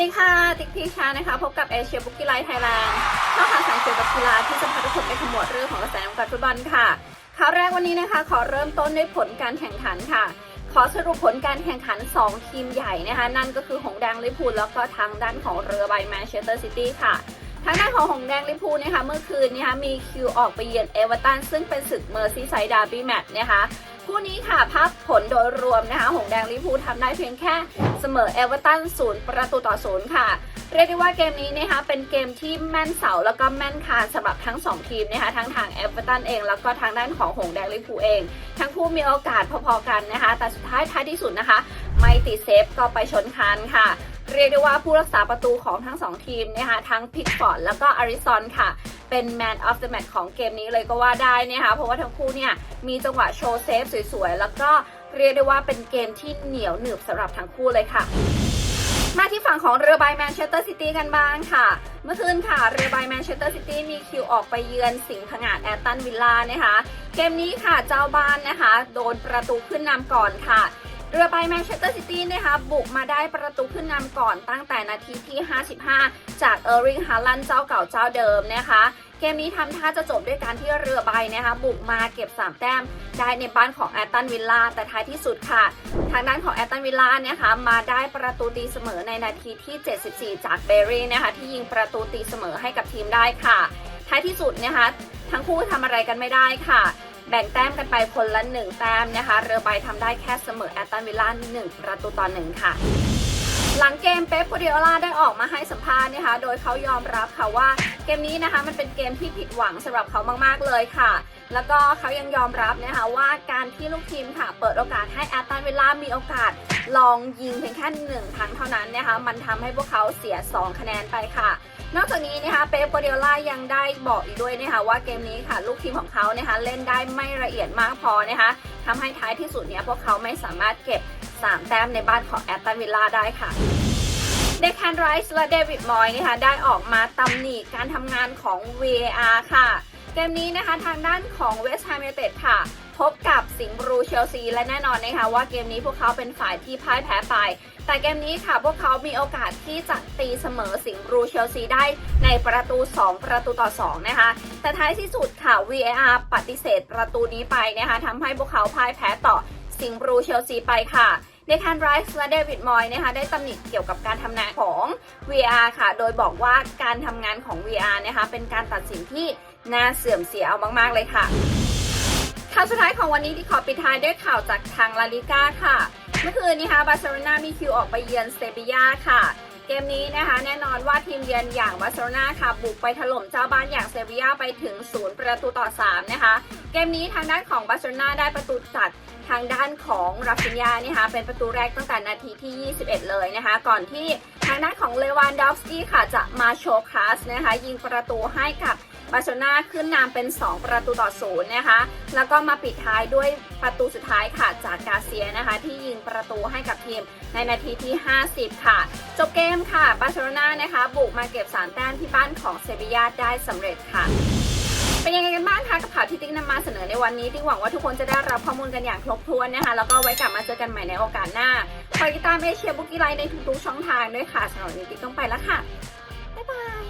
ดีค่ะ ติ๊กทีชานะคะ พบกับเอเชียบุกกี้ไลท์ไทยแลนด์ข้อข่าวสารเกี่ยวกับกีฬาที่จะพาทุกคนไปขมวดเรื่องของกระแสวงการฟุตบอลค่ะ ข่าวแรกวันนี้นะคะ ขอเริ่มต้นด้วยผลการแข่งขันค่ะ ขอสรุปผลการแข่งขัน 2 ทีมใหญ่นะคะ นั่นก็คือหงแดงลิพูลแล้วก็ทางด้านของเรือใบแมนเชสเตอร์ซิตี้ค่ะ ทางด้านของหงแดงลิพูลนะคะ เมื่อคืนนะคะมีคิวออกไปเยือนเอเวอร์ตันซึ่งเป็นศึกเมอร์ซีไซด์ดาร์บี้แมตช์นะคะ คู่นี้ค่ะภาพผลโดยรวมนะคะ หงแดงลิพูทำได้เพียงแค่เสมอเอเวอร์ตันศูนย์ประตูต่อศูนย์ค่ะ เรียกได้ว่าเกมนี้นะคะเป็นเกมที่แม่นเสาแล้วก็แม่นคานสำหรับทั้ง 2 ทีมนะคะทั้งทางเอเวอร์ตันเองแล้วก็ทางด้านของหงแดงลิพูเอง ทั้งคู่มีโอกาสพอๆกันนะคะ แต่สุดท้ายท้ายที่สุดนะคะ ไม่ติดเซฟก็ไปชนคานค่ะ เรียกได้ว่าผู้รักษาประตูของทั้ง 2 ทีมนะคะทั้งพิกฟอร์ดแล้วก็อาริซอนค่ะ เป็น Man of the Match ของเกมนี้เลยก็ว่าได้นะคะเพราะว่าทั้งคู่เนี่ยมีจังหวะโชว์เซฟสวยๆ แล้วก็เรียกได้ว่าเป็นเกมที่เหนียวหนึบสำหรับทั้งคู่เลยค่ะมาที่ฝั่งของเรือใบแมนเชสเตอร์ซิตี้กันบ้างค่ะ เมื่อคืนค่ะ เรือใบแมนเชสเตอร์ซิตี้มีคิวออกไปเยือนสิงห์ผงาดแอตตันวิลล่านะคะ เกมนี้ค่ะเจ้าบ้านนะคะ โดนประตูขึ้นนำก่อนค่ะ เรือใบแมนเชสเตอร์ซิตี้นะคะบุกมาได้ประตูขึ้นนำก่อนตั้งแต่นาทีที่ 55 จากเออร์ริงฮาลันเจ้าเก่าเจ้าเดิมนะคะเกมนี้ทำท่าจะจบด้วยการที่เรือใบนะคะบุกมาเก็บ 3 แต้ม ได้ในบ้านของแอตตันวิลล่าแต่ท้ายที่สุดค่ะ ทางด้านของแอตตันวิลล่านะคะมาได้ประตูตีเสมอในนาทีที่ 74 จากเบอร์รี่นะคะที่ยิงประตูตีเสมอให้กับทีมได้ค่ะ ท้ายที่สุดนะคะทั้งคู่ทำอะไรกันไม่ได้ค่ะ แบ่งแต้มกันไปคนละหนึ่งแต้มนะคะ เรือใบทำได้แค่เสมอแอตตันวิลล่าหนึ่งประตูต่อหนึ่งค่ะหลังเกมเป๊ปกัวเดียล่าได้ออกมาให้สัมภาษณ์นะคะ โดยเขายอมรับค่ะว่าเกมนี้นะคะมันเป็นเกมที่ผิดหวังสำหรับเขามาก ๆ เลยค่ะ แล้วก็เขายังยอมรับนะคะว่าการที่ลูกทีมค่ะ เปิดโอกาสให้แอตตันวิลล่ามีโอกาส ลองยิงเพียงแค่หนึ่งครั้งเท่านั้นนะคะ มันทำให้พวกเขาเสีย 2 คะแนนไปค่ะ นอกจากนี้นะคะเป๊ปกัวเดียล่ายังได้บอกอีกด้วยนะคะว่าเกมนี้ค่ะ ลูกทีมของเขานะคะเล่นได้ไม่ละเอียดมากพอนะคะทำให้ท้ายที่สุดเนี่ยพวกเขาไม่สามารถเก็บ 3 แต้มในบ้านของแอตตันวิลล่าได้ค่ะเดคแคนไรส์และเดวิดมอยนะคะได้ออกมาตำหนิการทำงานของ VAR ค่ะ เกมนี้นะคะทางด้านของเวสต์แฮมยูไนเต็ดค่ะ พบกับสิงห์บลูเชลซีและแน่นอนนะคะว่าเกมนี้พวกเขาเป็นฝ่ายที่พ่ายแพ้ไป แต่เกมนี้ค่ะพวกเขามีโอกาสที่จะตีเสมอสิงห์บลูเชลซีได้ในประตู 2 ประตูต่อ 2 นะคะ แต่ท้ายที่สุดค่ะ VAR ปฏิเสธประตูนี้ไปนะคะทำให้พวกเขาพ่ายแพ้ต่อสิงห์บลูเชลซีไปค่ะเดคันไรส์และเดวิดมอยนะคะได้ตำหนิเกี่ยวกับการทำงานของ VR ค่ะ โดยบอกว่าการทำงานของ VR นะคะเป็นการตัดสินที่น่าเสื่อมเสียเอามาก ๆ เลยค่ะ ข่าวสุดท้ายของวันนี้ที่ขอปิดท้ายด้วยข่าวจากทางลาลิก้าค่ะ เมื่อคืนนี้นะคะบาร์เซโลนามีคิวออกไปเยือนเซบียาค่ะ เกมนี้นะคะ แน่นอนว่าทีมเยือนอย่างบาร์เซโลนาค่ะ บุกไปถล่มเจ้าบ้านอย่างเซบียาไปถึง 0 ประตูต่อ 3 นะคะ เกมนี้ทางด้านของบาร์เซโลนาได้ประตูจากทางด้านของราฟินยานี่คะเป็นประตูแรกตั้งแต่นาทีที่ 21 เลยนะคะ ก่อนที่ทางด้านของเลวานดอฟสกี้ค่ะจะมาโชว์คลาสนะคะยิงประตูให้กับ บาร์เซโลนาขึ้นนำเป็น 2 ประตูต่อศูนย์นะคะ แล้วก็มาปิดท้ายด้วยประตูสุดท้ายค่ะจากกาเซียนะคะ ที่ยิงประตูให้กับทีมในนาทีที่ 50 ค่ะ จบเกมค่ะบาร์เซโลนานะคะ บุกมาเก็บ3แต้มที่บ้านของเซบียาได้สำเร็จค่ะเป็นยังไงกันบ้างคะกับข่าวที่ติ๊กนำมาเสนอในวันนี้ติ๊กหวังว่าทุกคนจะได้รับข้อมูลกันอย่างครบถ้วนนะคะ แล้วก็ไว้กลับมาเจอกันใหม่ในโอกาสหน้าคอยติดตามเอเชียบุกี้ไลน์ในทุกๆช่องทางด้วยค่ะสำหรับวันนี้ติ๊กต้องไปแล้วค่ะ บ๊ายบาย